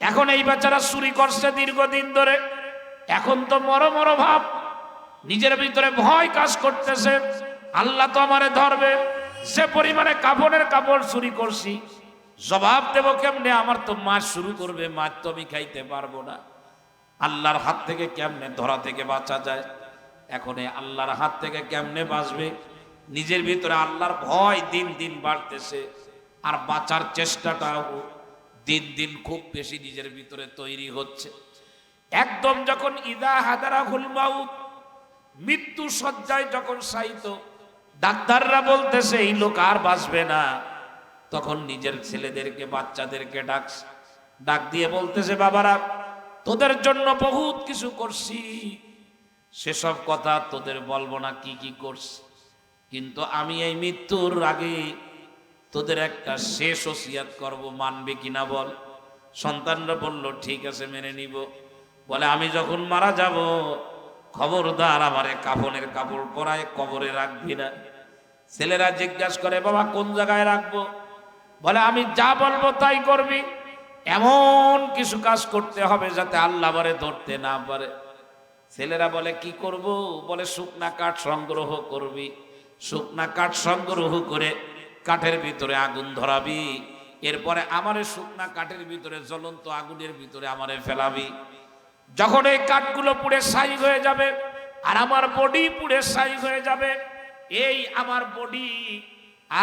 এখন এই বাচ্চারা চুরি করছে দীর্ঘদিন ধরে। এখন তো মরো মরো ভাব। নিজের ভিতরে ভয় কাজ করতেছে। আল্লাহ তো আমারে ধরবে। সে পরিমাণে কাপড়ের কাপড় চুরি করছি, জবাব দেব কেমনে? আমার তো মাছ শুরু করবে মাছ তো আমি খাইতে পারব না। আল্লাহর হাত থেকে কেমনে ধরা থেকে বাঁচা যায়? এখন এই আল্লাহর হাত থেকে কেমনে বাঁচবে? নিজের ভিতরে আল্লাহর ভয় দিন দিন বাড়তেছে। আর বাঁচার চেষ্টাটাও দিন দিন খুব বেশি নিজের ভিতরে তৈরি হচ্ছে। একদম যখন ইদা হাদারা মাউত মৃত্যু সজ্জায় যখন সাইত, ডাক্তাররা বলতেছে, এই লোক আর বাঁচবে না। তখন নিজের ছেলেদেরকে, বাচ্চাদেরকে ডাকছে ডাক দিয়ে বলতেছে, বাবারা, তোদের জন্য বহুত কিছু করছি। সেসব কথা তোদের বলব না, কি কি করছি। কিন্তু আমি এই মৃত্যুর আগে তোদের একটা শেষ ওসিয়াত করব, মানবে কিনা বল? সন্তানরা বলল, ঠিক আছে, মেনে নিব। বলে, আমি যখন মারা যাব, খবরদার আমারে কাফনের কাপড় পরায় কবরে রাখবি না। ছেলেরা জিজ্ঞাসা করে, বাবা, কোন জায়গায় রাখব? বলে, আমি যা বলব তাই করবি। এমন কিছু কাজ করতে হবে যাতে আল্লাহ বারে ধরতে না পারে। ছেলেরা বলে, কি করব? বলে, শুকনা কাঠ সংগ্রহ করবি। শুকনা কাঠ সংগ্রহ করে কাঠের ভিতরে আগুন ধরাবি, এরপরে আমারে শুকনা কাঠের ভিতরে, জ্বলন্ত আগুনের ভিতরে আমারে ফেলাবি। যখন এই কাঠগুলো পুড়ে ছাই হয়ে যাবে আর আমার বডি পুড়ে ছাই হয়ে যাবে, এই আমার বডি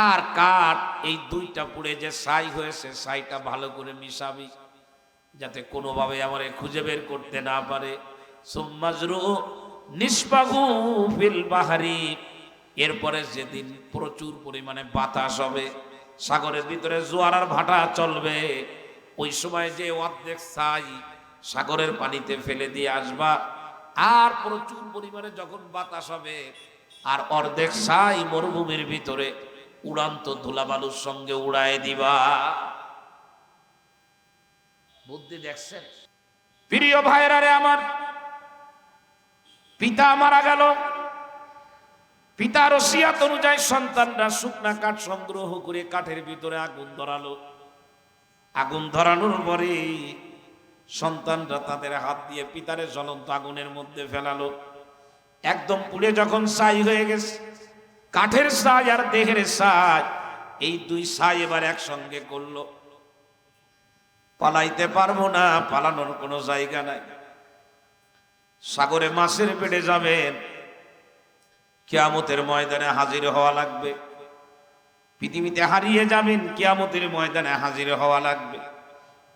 আর কাঠ, এই দুইটা পুড়ে যে ছাই হয়েছে ছাইটা ভালো করে মিশাবি, যাতে কোনোভাবে আমারে খুঁজে বের করতে না পারে। সুম্মাজরু নিষ্পাগু ফিল বাহারি এরপরে যেদিন প্রচুর পরিমাণে বাতাস হবে, সাগরের ভিতরে জোয়ার আর ভাটা চলবে, ওই সময় যে অর্ধেক ছাই সাগরের পানিতে ফেলে দিয়ে আসবা, আর প্রচুর পরিমাণে যখন বাতাস হবে, আর অর্ধেক ছাই মরুভূমির ভিতরে উড়ান্ত ধুলাবালুর সঙ্গে উড়ায় দিবা। বুদ্ধি দেখছেন? প্রিয় ভাইরারে আমার, পিতা মারা গেল। পিতার ওসিয়াত অনুযায়ী সন্তানরা শুকনা কাঠ সংগ্রহ করে কাঠের ভিতরে আগুন ধরালো। আগুন ধরানোর পরে সন্তানরা তাদের হাত দিয়ে পিতারে জ্বলন্ত আগুনের মধ্যে ফেলালো। একদম পুড়ে যখন ছাই হয়ে গেছে, কাঠের সাজ আর দেহের সাজ এই দুই সাজ এবার একসঙ্গে করল। পালাইতে পারব না, পালানোর কোনো জায়গা নাই। সাগরে মাছের পেটে যাবেন কিয়ামতের ময়দানে হাজির হওয়া লাগবে। পৃথিবীতে হারিয়ে যাবেন, কিয়ামতের ময়দানে হাজির হওয়া লাগবে।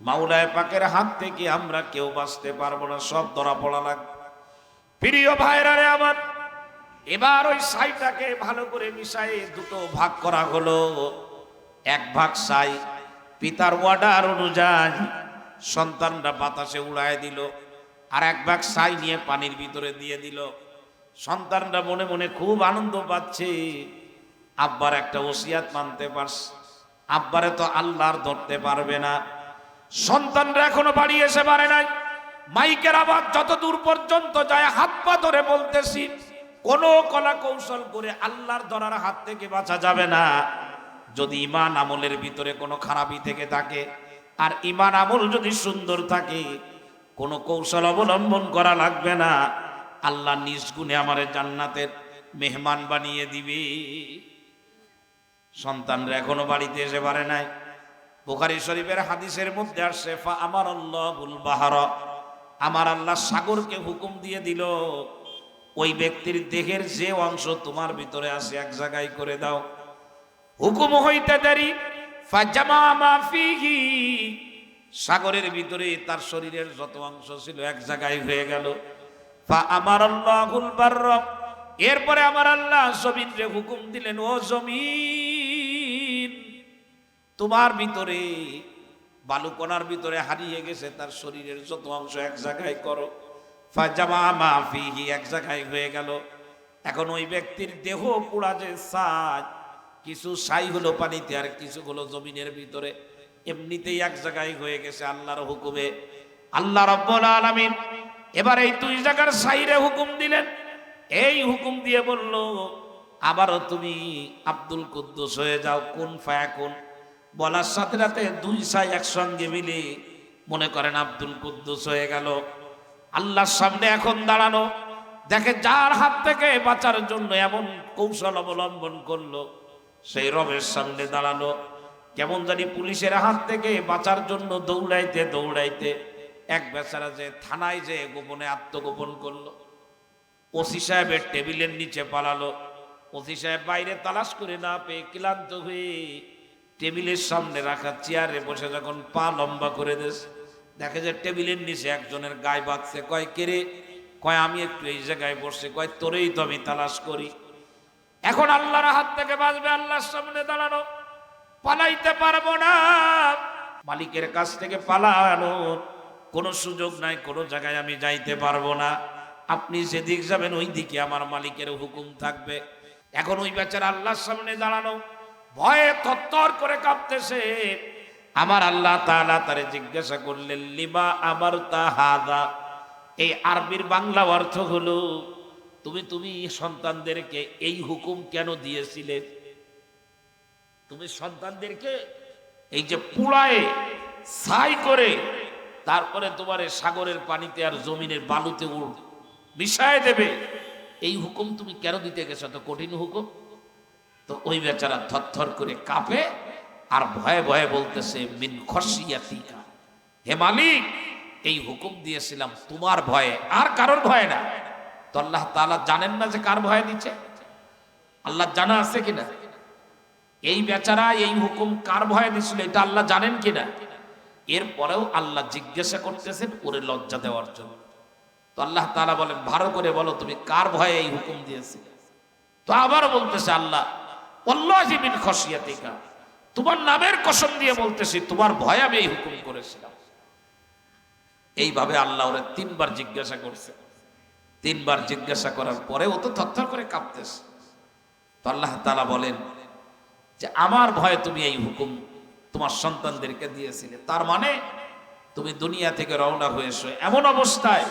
মাওলায় পাকের হাত থেকে আমরা কেউ বাঁচতে পারব না, সব ধরা পড়া লাগবে। প্রিয় ভাইরা রে আমার, এবার ওই সাইটাকে ভালো করে মিশাই দুটো ভাগ করা হলো। এক ভাগ সাই পিতার ওয়ার্ডার অনুযায়ী সন্তানরা বাতাসে উড়ায় দিল, আর এক ভাগ সাই নিয়ে পানির ভিতরে দিয়ে দিল। সন্তানরা মনে মনে খুব আনন্দ পাচ্ছে। আব্বার একটা ওসিয়াত মানতে পারছে। আব্বারে তো আল্লাহর ধরতে পারবে না। সন্তানরা এখনও বাড়ি এসে পারে নাই। মাইকের আবার যত দূর পর্যন্ত যায়, হাত পা ধরে বলতেছি, কোন কলা কৌশল করে আল্লাহর ধরার হাত থেকে বাঁচা যাবে না। যদি ইমান আমলের ভিতরে কোনো খারাপি থেকে থাকে, আর ইমান আমল যদি সুন্দর থাকে, কোনো কৌশল অবলম্বন করা লাগবে না। আল্লাহ নিজ গুণে আমার জান্নাতের মেহমান বানিয়ে দিবে। সন্তানরা এখনও বাড়িতে এসে পারে নাই। বুখারি শরীফের হাদিসের মধ্যে আসছে, ফা আমার আল্লাহ বাহার। আমার আল্লাহ সাগরকে হুকুম দিয়ে দিল, ওই ব্যক্তির দেহের যে অংশ তোমার ভিতরে আছে, এক জায়গায় করে দাও। হুকুম হইতে দেরি সাগরের ভিতরে তার শরীরের যত অংশ ছিল এক জায়গায় হয়ে গেল। আমার আল্লাহুল বারর। এরপরে আমার আল্লাহ জমিনরে হুকুম দিলেন, ও জমিন, তোমার ভিতরে, বালুকণার ভিতরে হারিয়ে গেছে, তার শরীরের যত অংশ এক জায়গায় করো। ফাজামা মা ফিহি, এক জায়গায় হয়ে গেল। এখন ওই ব্যক্তির দেহ পোড়া যে সাজ, কিছু সাই হলো পানিতে আর কিছু হলো জমিনের ভিতরে। এমনিতেই এক জায়গায় হয়ে গেছে আল্লাহর হুকুমে। আল্লাহ রব্বুল আলামিন এবার এই দুই জায়গার সাইরে হুকুম দিলেন। এই হুকুম দিয়ে বলল, আবারও তুমি আব্দুল কুদ্দুস হয়ে যাও, কোন ফায়া কোন? বলার সাথে সাথে দুই সাই একসঙ্গে মিলে মনে করেন আব্দুল কুদ্দুস হয়ে গেল। আল্লাহর সামনে এখন দাঁড়ানো, দেখে যার হাত থেকে বাঁচার জন্য এমন কৌশল অবলম্বন করল, সেই রবের সামনে দাঁড়ানো কেমন জানি পুলিশের হাত থেকে বাঁচার জন্য দৌড়াইতে দৌড়াইতে এক বেচারা যে থানায় যে গোপনে আত্মগোপন করল, ওসি সাহেবের টেবিলের নিচে পালালো। ওসি সাহেব বাইরে তালাশ করে না পেয়ে ক্লান্ত হয়ে টেবিলের সামনে রাখা চেয়ারে বসে যখন পা লম্বা করে দেশ, দেখে যে টেবিলের নিচে একজনের গায়ে বাঁধছে। কয় কেড়ে কয়, আমি একটু এই জায়গায় বসে কয়, তোরেই তো আমি তালাশ করি। এখন আল্লাহর হাত থেকে বাঁচবে, আল্লাহর সামনে দাঁড়ানো। পালাইতে পারব না। মালিকের কাছ থেকে পালানো। কোনো সুযোগ নাই, কোনো জায়গায় আমি যাইতে পারব না। আপনি যেদিক যাবেন ওই দিকে আমার মালিকের হুকুম থাকবে। এখন ওই বেচার আল্লাহর সামনে দাঁড়ানো, ভয়ে তত্তর করে কাঁপতেছে। আমার আল্লাহ তাআলা তারে জিজ্ঞাসা করলেন, লিমা আমার তাহাদা এই আরবির বাংলা অর্থ হলো, তুমি তুমি সন্তানদেরকে এই হুকুম কেন দিয়েছিলে? তুমি সন্তানদেরকে এই যে পুড়ায়, ছাই করে তারপরে তোমার সাগরের পানিতে আর জমিনের বালুতে উড় মিশায় দেবে। এই হুকুম তুমি কেন দিতে গেছো? তো কঠিন হুকুম? তো ওই বেচারা থরথর করে কাঁপে আর ভয়ে ভয়ে বলতেছে, মিন খসিয়াতিকা। হে মালিক, এই হুকুম দিয়েছিলাম তোমার ভয়ে, আর কারোর ভয়ে না। তো আল্লাহ তাআলা জানেন না যে কার ভয়ে দিচ্ছে? আল্লাহ জানা আছে কিনা? এই বেচারা এই হুকুম কার ভয়ে দিছিল এটা আল্লাহ জানেন কিনা? এরপরেও আল্লাহ জিজ্ঞাসা করতেছেন ওরে লজ্জা দেওয়ার জন্য। তো আল্লাহ তাআলা বলেন, ভালো করে বলো, তুমি কার ভয়ে এই হুকুম দিয়েছি তো আবার বলতেছে আল্লাহ অল্লাহি মিন খসিয়াতিকা তোমার নামের কসম দিয়ে বলতেছি, তোমার ভয়ে আমি এই হুকুম করেছিলাম। এইভাবে আল্লাহ ওরে তিনবার জিজ্ঞাসা করছে। তিনবার জিজ্ঞাসা করার পরে ও তো থরথর করে কাঁপতেছে। তো আল্লাহ তাআলা বলেন যে, আমার ভয়ে তুমি এই হুকুম তোমার সন্তানদেরকে দিয়েছিলে। তার মানে তুমি দুনিয়া থেকে রওনা হয়েছো এমন অবস্থায়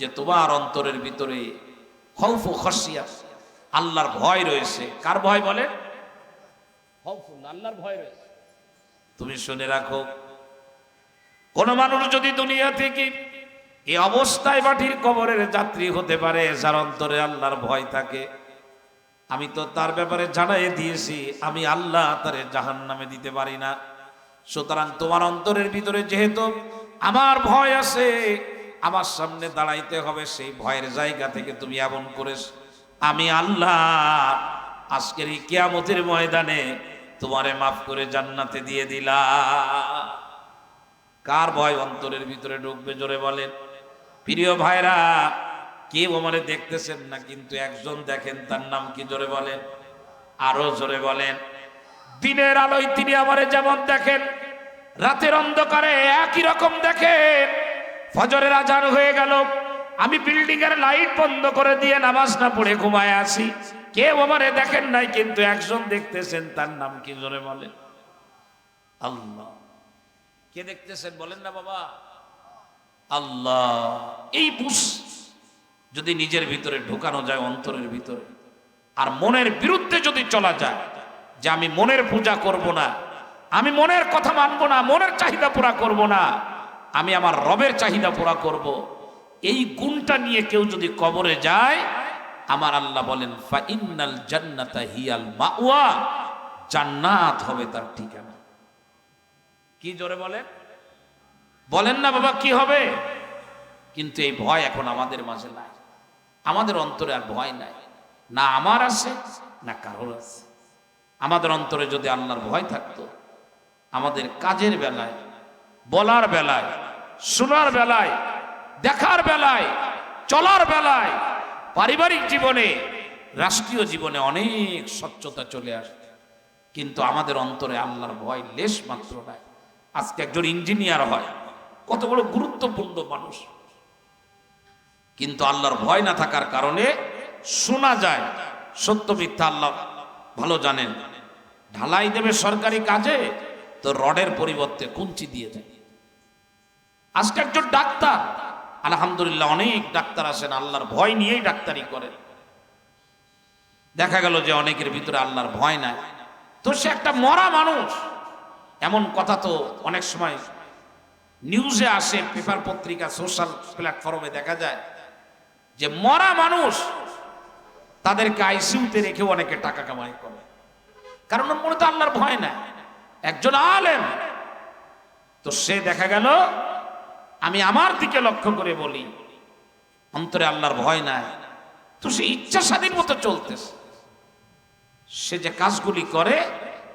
যে তোমার অন্তরের ভিতরে খৌফ খসিয়া আল্লাহর ভয় রয়েছে। কার ভয় বলে? আল্লাহর ভয় রয়েছে। তুমি শুনে রাখো কোন মানুষ যদি দুনিয়া থেকে এই অবস্থায় মাটির কবরের যাত্রী হতে পারে যার অন্তরে আল্লাহর ভয় থাকে আমি তো তার ব্যাপারে জানাই দিয়েছি, আমি আল্লাহ তারে জাহান নামে দিতে পারি না। সুতরাং তোমার অন্তরের ভিতরে যেহেতু আমার ভয় আছে, আমার সামনে দাঁড়াইতে হবে, সেই ভয়ের জায়গা থেকে তুমি এমন করে আমি আল্লাহ আজকের এই কিয়ামতের ময়দানে তোমারে মাফ করে জান্নাতে দিয়ে দিলা কার ভয় অন্তরের ভিতরে ঢুকবে জোরে বলেন? প্রিয় ভাইরা কেউ আমারে দেখতেছেন না, কিন্তু একজন দেখেন, তার নাম কি জোরে বলেন? আরও জোরে বলেন। দিনের আলোয় তিনি আমারে যেমন দেখেন, রাতের অন্ধকারে একই রকম দেখেন। ফজরের আজান হয়ে গেল, আমি বিল্ডিং এর লাইট বন্ধ করে দিয়ে নামাজ না পড়ে ঘুমায় আসি কেউ আমারে দেখেন নাই, কিন্তু একজন দেখতেছেন, তার নাম কি জোরে বলেন? আল্লাহ। কে দেখতেছেন বলেন না বাবা? আল্লাহ। এই বুঝ যদি নিজের ভিতরে ঢোকানো যায় অন্তরের ভিতরে। আর মনের বিরুদ্ধে যদি চলা যায়, যে আমি মনের পূজা করব না, আমি মনের কথা মানব না, মনের চাহিদা পুরা করব না, আমি আমার রবের চাহিদা পুরা করব, এই গুণটা নিয়ে কেউ যদি কবরে যায়, আমার আল্লাহ বলেন ফা ইন্নাল জান্নাতা হিয়াল মাওয়া জান্নাত হবে তার ঠিকানা। কি জোরে বলেন? বলেন না বাবা, কি হবে? কিন্তু এই ভয় এখন আমাদের মাঝে নাই। আমাদের অন্তরে আর ভয় নাই। না আমার আছে, না কারোর আছে। আমাদের অন্তরে যদি আল্লাহর ভয় থাকতো, আমাদের কাজের বেলায়, বলার বেলায়, শোনার বেলায়, দেখার বেলায়, চলার বেলায়, পারিবারিক জীবনে, রাষ্ট্রীয় জীবনে অনেক স্বচ্ছতা চলে আসে কিন্তু আমাদের অন্তরে আল্লাহর ভয় লেশ মাত্র নাই। আজকে একজন ইঞ্জিনিয়ার হয়, কত বড় গুরুত্বপূর্ণ মানুষ। কিন্তু আল্লাহর ভয় না থাকার কারণে শোনা যায়, সত্য মিথ্যা আল্লাহ ভালো জানেন। ঢালাই দেবে সরকারি কাজে, তো রডের পরিবর্তে কুঞ্চি দিয়ে দেয়। আজকে একজন ডাক্তার, আলহামদুলিল্লাহ অনেক ডাক্তার আসেন আল্লাহর ভয় নিয়েই ডাক্তারি করেন। দেখা গেল যে অনেকের ভিতরে আল্লাহর ভয় নাই। তো সে একটা মরা মানুষ। এমন কথা তো অনেক সময় নিউজে আসে, পেপার পত্রিকা, সোশ্যাল প্ল্যাটফর্মে দেখা যায়। যে মরা মানুষ, তাদেরকে আইসিউতে রেখে অনেকে টাকা কামাই করে। কারণ মনে তো আল্লাহর ভয় নাই। একজন আলেম। তো সে দেখা গেল, আমি আমার দিকে লক্ষ্য করে বলি, অন্তরে আল্লাহর ভয় নাই। তো সে ইচ্ছা স্বাধীন মতো চলতেছে। সে যে কাজগুলি করে,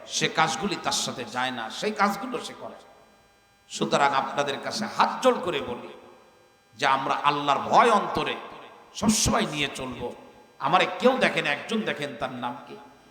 সে কাজগুলি তার সাথে যায় না। সেই কাজগুলো সে করে। সুতরাং আপনাদের কাছে হাত জোড় করে বলি যে আমরা আল্লাহর ভয় অন্তরে সবসময় নিয়ে চলবো। আমারে কেউ দেখেন একজন দেখেন তার নাম কি?